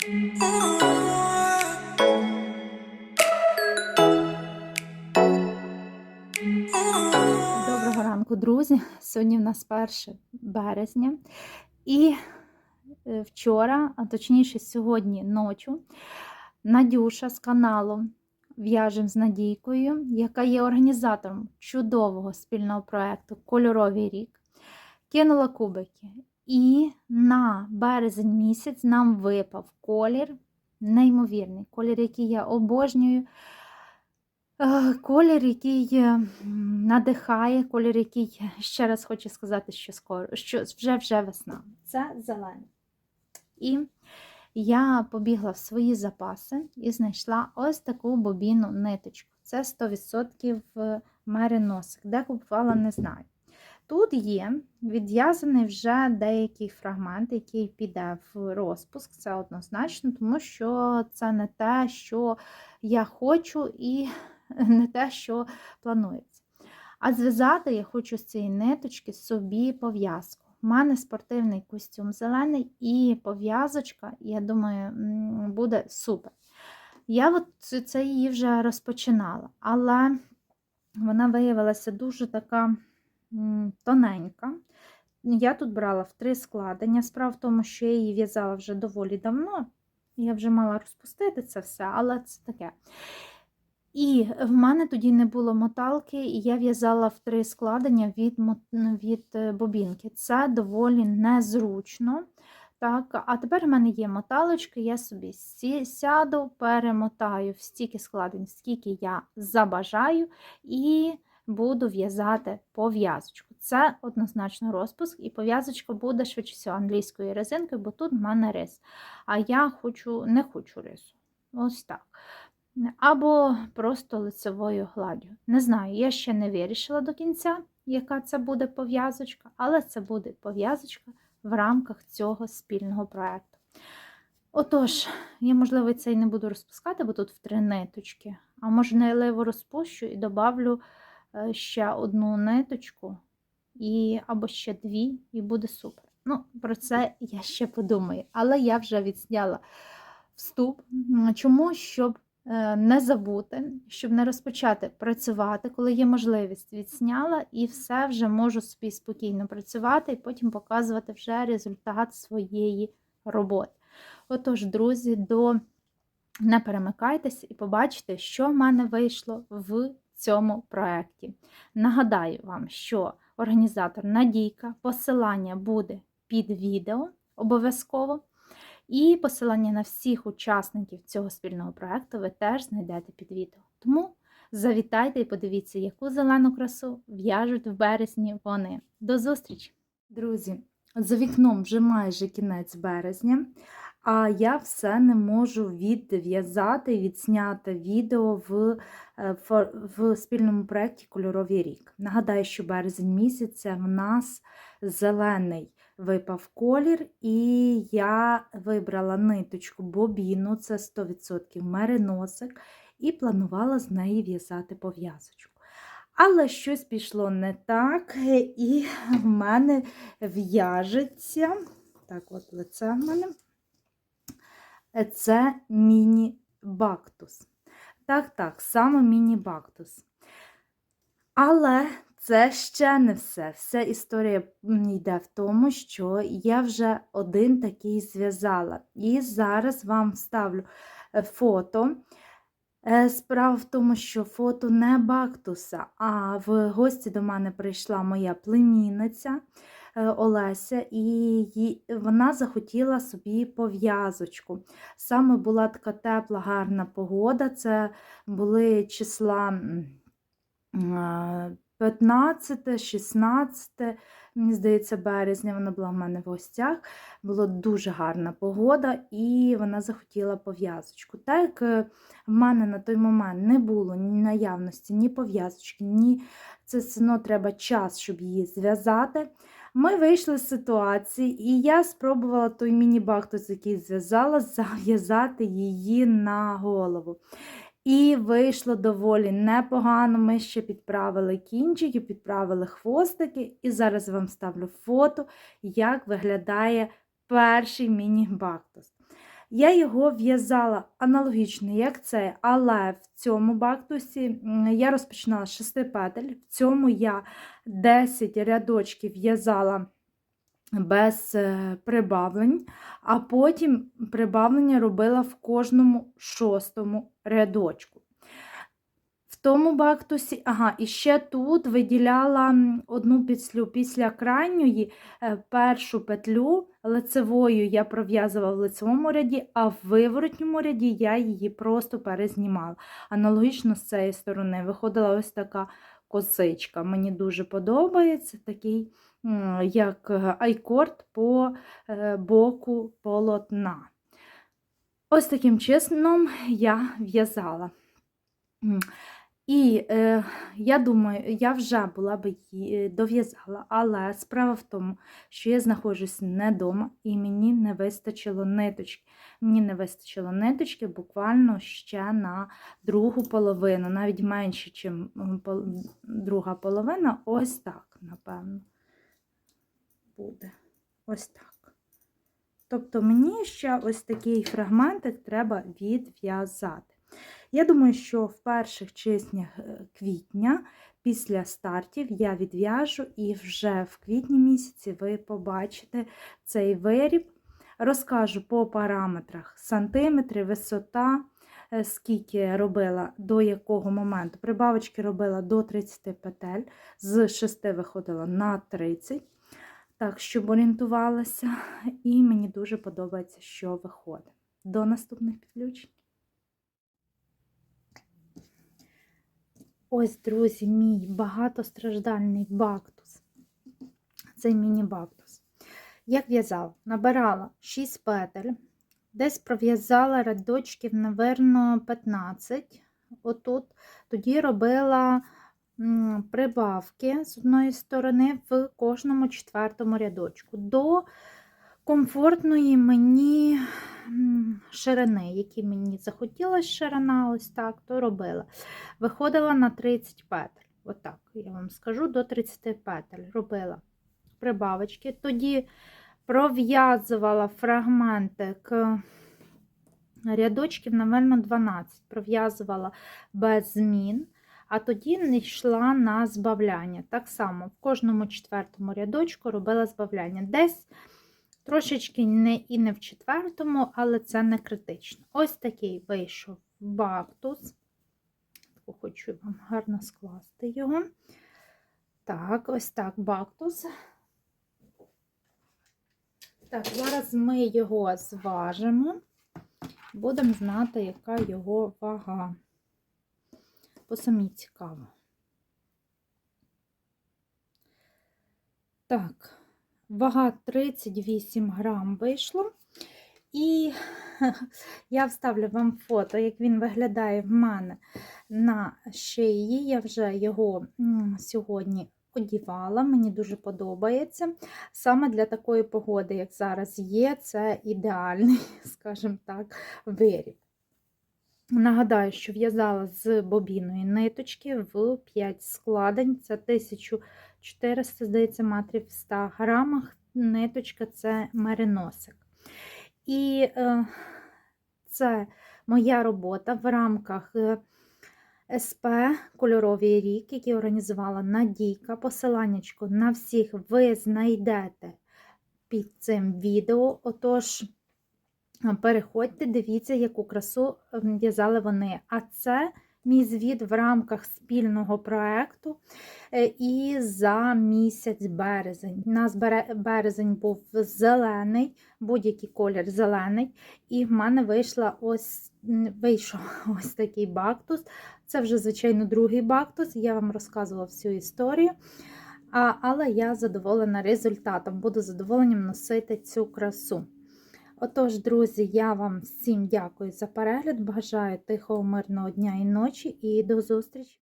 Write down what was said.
Доброго ранку, друзі. Сьогодні в нас 1 березня. І е, вчора, а точніше, сьогодні ночі, Надюша з каналу В'яжем з Надійкою, яка є організатором чудового спільного проєкту Кольоровий рік, кинула кубики. І на березень місяць нам випав колір, неймовірний колір, який я обожнюю. Е, Колір, який е, надихає, колір, який ще раз хочу сказати, що скоро, що вже вже весна. Це зелений. І я побігла в свої запаси і знайшла ось таку бобіну ниточку. Це 100% мериносик. Де купувала, не знаю. Тут є відв'язаний вже деякий фрагмент, який піде в розпуск. Це однозначно, тому що це не те, що я хочу, і не те, що планується. А зв'язати я хочу з цієї ниточки собі пов'язку. У мене спортивний костюм зелений і пов'язочка, я думаю, буде супер. Я от це- її вже розпочинала, але вона виявилася дуже така тоненька. Я тут брала в три складення. Справа в тому, що я її в'язала вже доволі давно. Я вже мала розпустити це все, але це таке. І в мене тоді не було моталки, і я в'язала в три складення від, від е, бобінки. Це доволі незручно. Так, а тепер в мене є моталочки, я собі сяду, перемотаю в стільки складень, скільки я забажаю, і буду в'язати пов'язочку. Це однозначно розпуск, і пов'язочка буде швидше всього англійською резинкою, бо тут в мене рис. А я хочу, не хочу рису. Ось так. Або просто лицевою гладдю. Не знаю, я ще не вирішила до кінця, яка це буде пов'язочка, але це буде пов'язочка в рамках цього спільного проєкту. Отож, я, можливо, це і не буду розпускати, бо тут в три ниточки. А може, найливо розпущу і добавлю ще одну ниточку, і, або ще дві, і буде супер. Ну, про це я ще подумаю. Але я вже відсняла вступ. Чому? Щоб е, не забути, щоб не розпочати працювати, коли є можливість, відсняла і все вже можу собі спокійно працювати і потім показувати вже результат своєї роботи. Отож, друзі, до не перемикайтеся і побачите, що в мене вийшло в цьому проєкті. Нагадаю вам, що організатор Надійка, посилання буде під відео обов'язково. І посилання на всіх учасників цього спільного проєкту ви теж знайдете під відео. Тому завітайте і подивіться, яку зелену красу в'яжуть в березні вони. До зустрічі! Друзі, за вікном вже майже кінець березня, а я все не можу відв'язати і відзняти відео в, е, фо- в спільному проєкті Кольоровий рік. Нагадаю, що березень місяця в нас зелений випав колір, і я вибрала ниточку бобіну, це 100% мериносик, і планувала з неї в'язати пов'язочку. Але щось пішло не так, і в мене в'яжеться. Так, от лице в мене. Це міні-бактус. Так, так, саме міні-бактус. Але це ще не все. Вся історія йде в тому, що я вже один такий зв'язала. І зараз вам вставлю е, фото. Е, Справа в тому, що фото не бактуса, а в гості до мене прийшла моя племінниця Олеся, і вона захотіла собі пов'язочку. Саме була така тепла, гарна погода. Це були числа. 15, 16, мені здається, березня вона була в мене в гостях. Була дуже гарна погода, і вона захотіла пов'язочку. Так як е, в мене на той момент не було ні наявності, ні пов'язочки, ні це все одно треба час, щоб її зв'язати. Ми вийшли з ситуації, і я спробувала той міні-бахтус, який зв'язала, зав'язати її на голову. І вийшло доволі непогано. Ми ще підправили кінчики, підправили хвостики, і зараз вам ставлю фото, як виглядає перший міні-бактус. Я його в'язала аналогічно, як це, але в цьому бактусі я розпочинала з 6 петель. В цьому я 10 рядочків в'язала без е, прибавлень, а потім прибавлення робила в кожному шостому рядочку. Тому бактусі, ага, і ще тут виділяла одну петлю після крайньої е, першу петлю лицевою я пров'язувала в лицевому ряді, а в виворотньому ряді я її просто перезнімала. Аналогічно з цієї сторони виходила ось така косичка. Мені дуже подобається такий, як е, айкорд по е, боку полотна. Ось таким чином я в'язала. І е, я думаю, я вже була би її дов'язала, але справа в тому, що я знаходжусь не вдома і мені не вистачило ниточки. Мені не вистачило ниточки буквально ще на другу половину, навіть менше, ніж друга половина. Ось так, напевно, буде. Ось так. Тобто мені ще ось такий фрагментик треба відв'язати. Я думаю, що в перших чеснях е, квітня, після стартів, я відв'яжу і вже в квітні місяці ви побачите цей виріб. Розкажу по параметрах сантиметри, висота, е, скільки робила до якого моменту. Прибавочки робила до 30 петель, з 6 виходила на 30, так, щоб орієнтувалася. І мені дуже подобається, що виходить. До наступних підключень. Ось, друзі, мій багатостраждальний бактус. Цей міні-бактус. Як в'язала? Набирала 6 петель, десь пров'язала рядочків, наверно, 15. Отут. Тоді робила прибавки з одної сторони в кожному четвертому рядочку. До комфортної мені ширини, які мені захотілося ширина, ось так, то робила. Виходила на 30 петель. Отак, я вам скажу, до 30 петель робила прибавочки. Тоді пров'язувала фрагментик рядочків, напевно, 12. Пров'язувала без змін. А тоді не йшла на збавляння. Так само в кожному четвертому рядочку робила збавляння. Десь Трошечки не і не в четвертому, але це не критично. Ось такий вийшов бактус. Хочу вам гарно скласти його. Так, ось так бактус. Так, зараз ми його зважимо, будемо знати, яка його вага. Бо самі цікаво. Так. Вага 38 грам вийшло. І я вставлю вам фото, як він виглядає в мене на шиї. Я вже його сьогодні одівала, мені дуже подобається. Саме для такої погоди, як зараз є, це ідеальний, скажімо так, виріб. Нагадаю, що в'язала з бобіної ниточки в 5 складень, це 1400, здається, метрів в 100 грамах. Ниточка це мериносик. І е, це моя робота в рамках е, СП Кольоровий рік, який організувала Надійка. Посиланнячко на всіх ви знайдете під цим відео. Отож, Переходьте, дивіться, яку красу в'язали вони. А це мій звіт в рамках спільного проєкту е, і за місяць березень. У нас березень був зелений, будь-який колір зелений, і в мене вийшла ось, вийшов ось такий бактус. Це вже, звичайно, другий бактус. Я вам розказувала всю історію. А, Але я задоволена результатом, буду задоволенням носити цю красу. Отож, друзі, я вам всім дякую за перегляд. Бажаю тихого, мирного дня і ночі і до зустрічі!